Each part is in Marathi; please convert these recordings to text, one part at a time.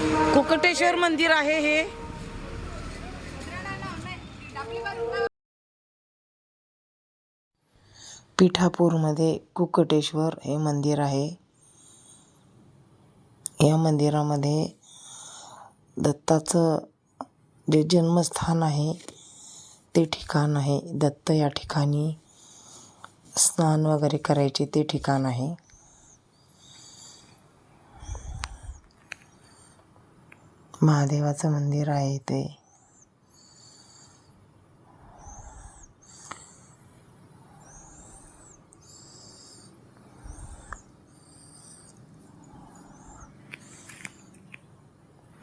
कुकटेश्वर मंदिर आहे हे. पिठापूरमध्ये कुकटेश्वर हे मंदिर आहे. या मंदिरामध्ये दत्ताचं जे जन्मस्थान आहे ते ठिकाण आहे. दत्त या ठिकाणी स्नान वगैरे करायचे ते ठिकाण आहे. महादेवाचं मंदिर आहे इथे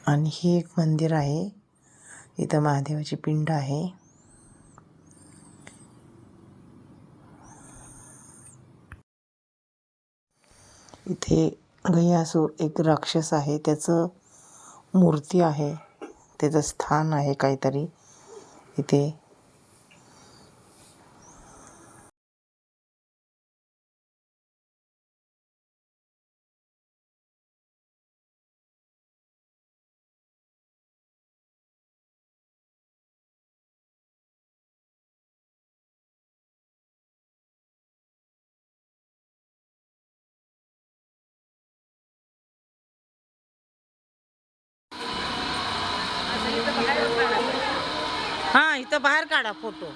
आणि हे एक मंदिर आहे. इथं महादेवाची पिंड आहे. इथे गयासूर एक राक्षस आहे. त्याचं मूर्ती आहे. त्याचं स्थान आहे काहीतरी. इथे इथं बाहेर काढा फोटो.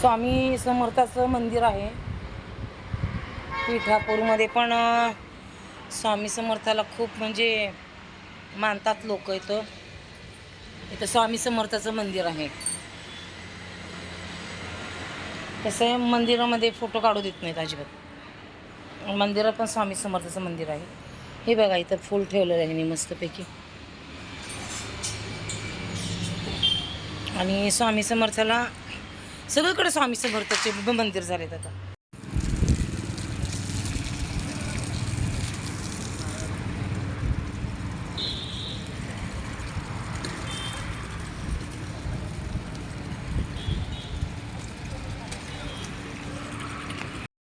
स्वामी समर्थाचं मंदिर आहे. पिठापूरमध्ये पण स्वामी समर्थाला खूप म्हणजे मानतात लोक इथं. इथं स्वामी समर्थाचं मंदिर आहे. तसं आहे मंदिरामध्ये फोटो काढू देत नाहीत अजिबात. मंदिरात पण स्वामी समर्थाचं मंदिर आहे. हे बघा इथं फुल ठेवलेलं आहे मी मस्तपैकी. आणि स्वामी समर्थाला सगळीकडे स्वामी समर्थाचे मंदिर झालेत आता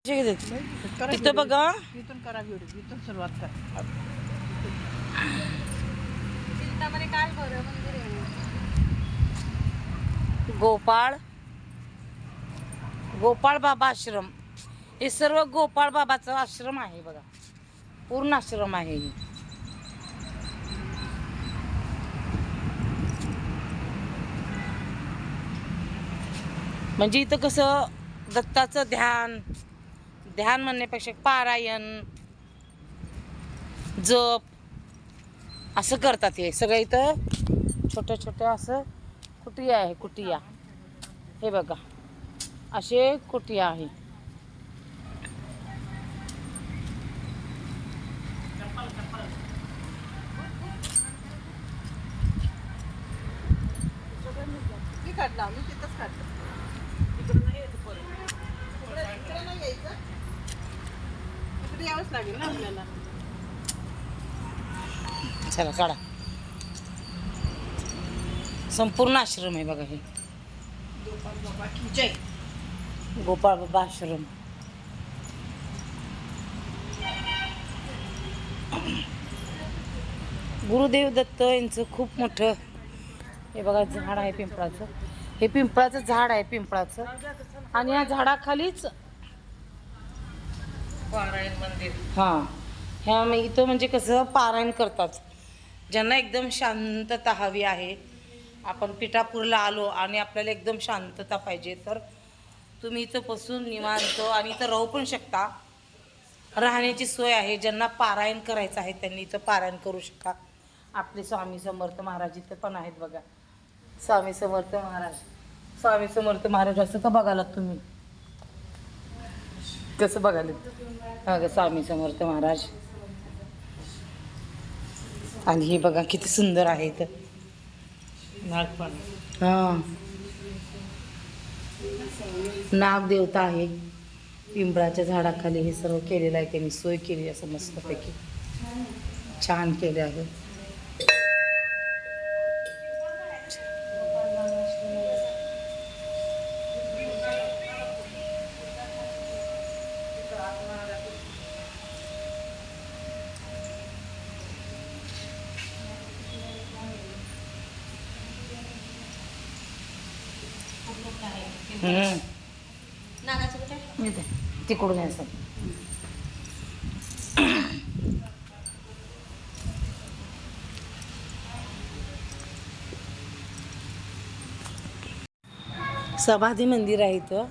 कसे इथं बघा. इथून करा व्हिडिओ. इथून सुरुवात करा. गोपाळ. गोपाळ बाबा आश्रम. हे सर्व गोपाळ बाबाचं आश्रम आहे बघा. पूर्ण आश्रम आहे म्हणजे इथं कसं दत्ताचं ध्यान ध्यान म्हणण्यापेक्षा पारायण जप असं करतात हे. सगळं इथं छोट्या छोट्या असं कुटिया आहे कुटिया. हे बघा. असे कुटिया आहे. काढला यावंच लागेल ना आपल्याला. चला काढा. संपूर्ण आश्रम आहे बघा हे. गोपाल बाबा की जय. गोपाळ बाबा आश्रम. गुरुदेव दत्त यांचं खूप मोठं हे बघा झाड आहे पिंपळाचं. हे पिंपळाचं झाड आहे पिंपळाचं. आणि या झाडाखालीच पारायण मंदिर. हां. ह्या मग इथं म्हणजे कसं पारायण करतात. ज्यांना एकदम शांतता हवी आहे आपण पिठापूरला आलो आणि आपल्याला एकदम शांतता पाहिजे तर तुम्ही इथं बसून निवांत आणि इथं राहू पण शकता. राहण्याची सोय आहे ज्यांना पारायण करायचं आहे त्यांनी इथं पारायण करू शकता. आपले स्वामी समर्थ महाराज इथं पण आहेत बघा. स्वामी समर्थ महाराज. स्वामी समर्थ महाराज असं का बघालात तुम्ही? कसं बघायला? अगं स्वामी समर्थ महाराज. आणि हे बघा किती सुंदर आहे नागपाणी. हां. नाग देवता आहे. पिंपळाच्या झाडाखाली हे सर्व केलेलं आहे त्यांनी. सोय केली असं मस्तपैकी. छान केले आहे. तिकडून यायचं. समाधी मंदिर आहे इथं.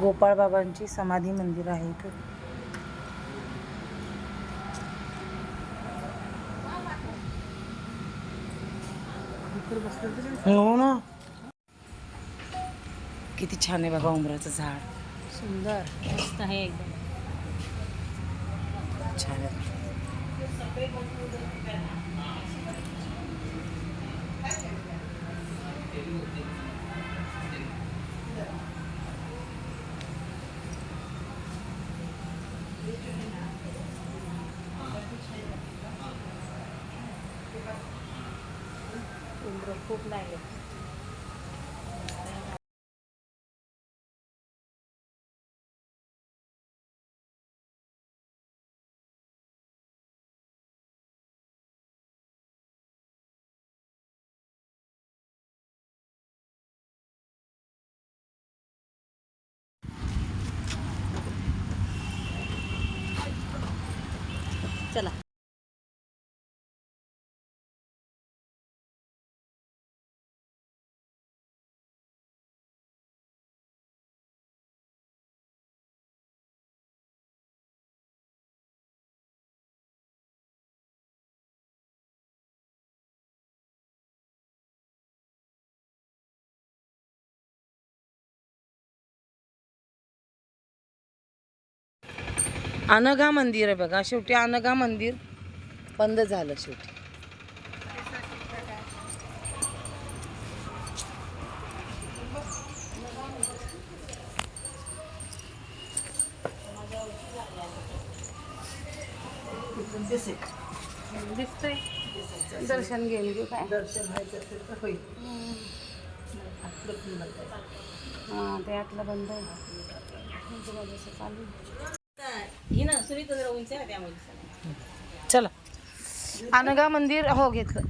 गोपाळ बाबांची समाधी मंदिर आहे इथं. हो ना. किती छान आहे बघा उमराचं झाड. सुंदर. मस्त आहे एकदम. छान आहे. अनघा मंदिर आहे बघा. शेवटी अनघा मंदिर बंद झालं शेवटी. दिसतंय. दर्शन घेऊन घेऊ काय? दर्शन व्हायचं असेल तर होईल हां ते आतलं बंद आहे. चालू चला. अनघा मंदिर हो घेतलं.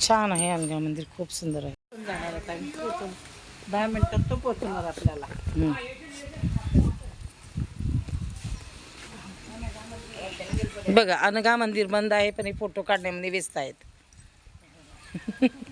छान आहे अनघा मंदिर खूप सुंदर आहे. दहा मिनिटात तो पोहोचणार आपल्याला. बघा अनघा मंदिर बंद आहे पण हे फोटो काढण्यामध्ये व्यस्त आहेत.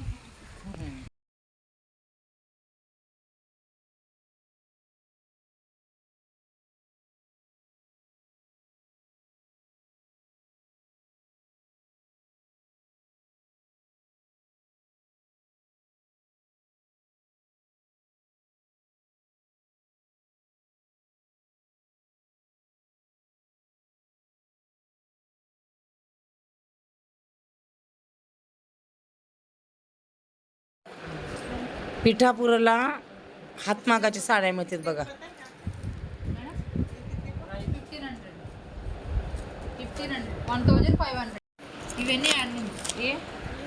पिठापुराला हातमागाच्या साड्या मिळतात बघा.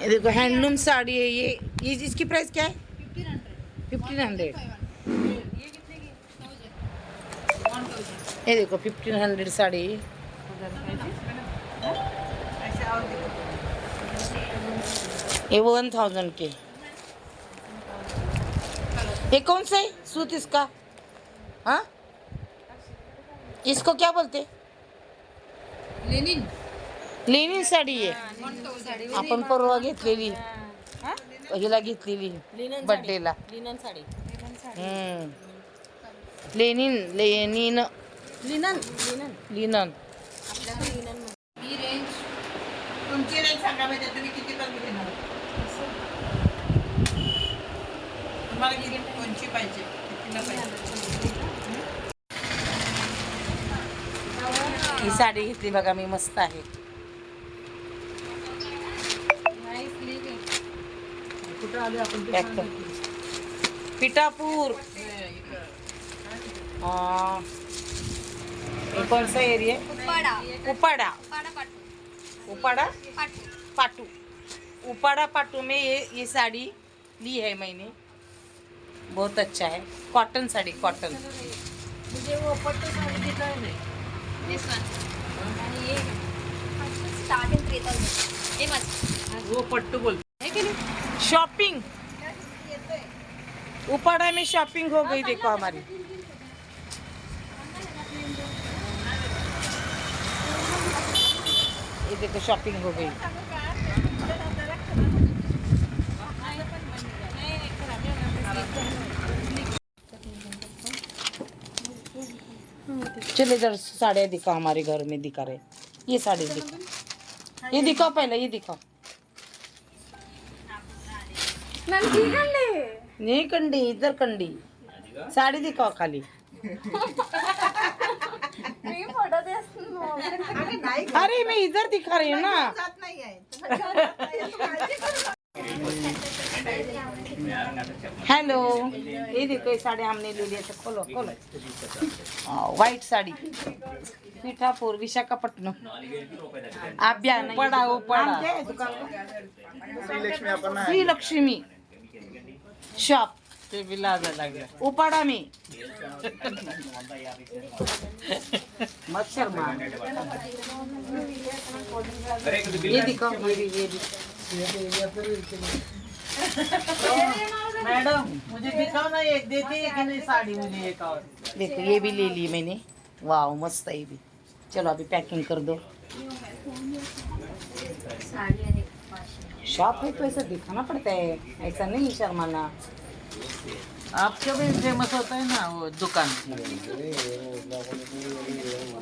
ये देखो साड़ी आहे ये. इसकी प्राइस क्या फिफ्टीन हंड्रेड हे देखो फिफ्टीन हंड्रेड साड़ी. ये वन थाउजंड के. ये कौन सा है सूत इसका हाँ इसको क्या बोलते लेनिन लेनिन साडी आहे आपण परवा घेतलेली हिला घेतलेली बर्थडेला लिनन साडी हम्म. लेनिन लेनिन लिनन लिनन ही रेंज तुमची रेंज सांगा म्हणजे तुम्ही किती पर्यंत घेणार तुम्हाला किती कोणची पाहिजे. ही साडी घेतली बघा मी मस्त आहे. पिठापूर. हे, सा एरिया उपाडा. उपाड़ा. उपाडा पाटू उपाड़ा? पाटू पाटू. उपाड़ा पाटू में ये ये साड़ी ली है मैंने. बहुत अच्छा है कॉटन साड़ी कॉटन म्हणजे वो पट्टू साडी नाही हे मस्त वो पट्टू बोल है की नाही शॉपिंग उपाड़ा में शॉपिंग हो गई देखो हमारी ये देखो शॉपिंग हो गई चले इधर साड़ियाँ दिखा हमारे घर में दिखा रहे। ये साड़ी दिखा। ये दिखा पहले ये दिखाओ नहीं कंडी इधर कंडी। साड़ी दिखाओ खाली। अरे मैं इधर दिखा रही हूँ ना। हेलो ये देखो ये साड़ी हमने ले लिया था खोलो खोलो व्हाइट साड़ी पीठापुर विशाखापट्टनम आप भी आना पड़ा पड़ा है दुकान का? श्री लक्ष्मी शॉप ते बी लाजा उपाड़ा में मच्छर मार ये दिखाओ ये भी ये भी मैडम मुझे दिखाओ ना एक देती है कि नहीं साड़ी मुझे एक और। देखो ये भी ले ली मैंने। वाह मस्त है ये भी। चलो अभी पैकिंग कर दो। शॉप है तो ऐसा दिखाना पड़ता है। ऐसा नहीं शर्माना। आपका भी फ़ेमस होता है ना वो दुकान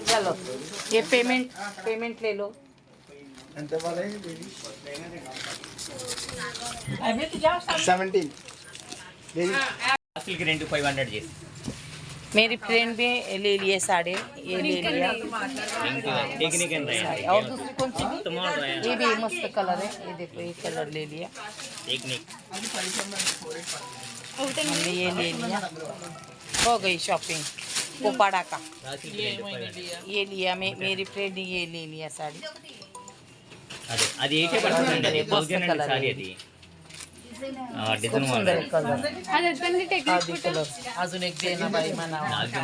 चलो ये पेमेंट पेमेंट ले लो। సెవెంటీన్ సిల్క్ రెండు ఫైవ్ హండ్రెడ్ చేసి मेरी फ्रेंड भी ले लिए साड़ी ये ले लिया టెక్నిక్ ఎంత और दूसरी कौन सी भी तुम्हारा ये भी मस्त कलर है ये देखो ये कलर ले लिया టెక్నిక్ हमने ये ले लिया हो गई शॉपिंग कोपाड़ा का ये लिया मैं मेरी फ्रेंड ने ये ले लिया साड़ी అదే అది ఎయిటీ పర్సెంట్ అండి అది థౌజండ్ అండి colour సారీ आहे. అది డిజైన్ सुंदर कलर అది ఎత్తండి టెక్నిక్ आदि कलर अजून एक दे ना बाई म्हणावं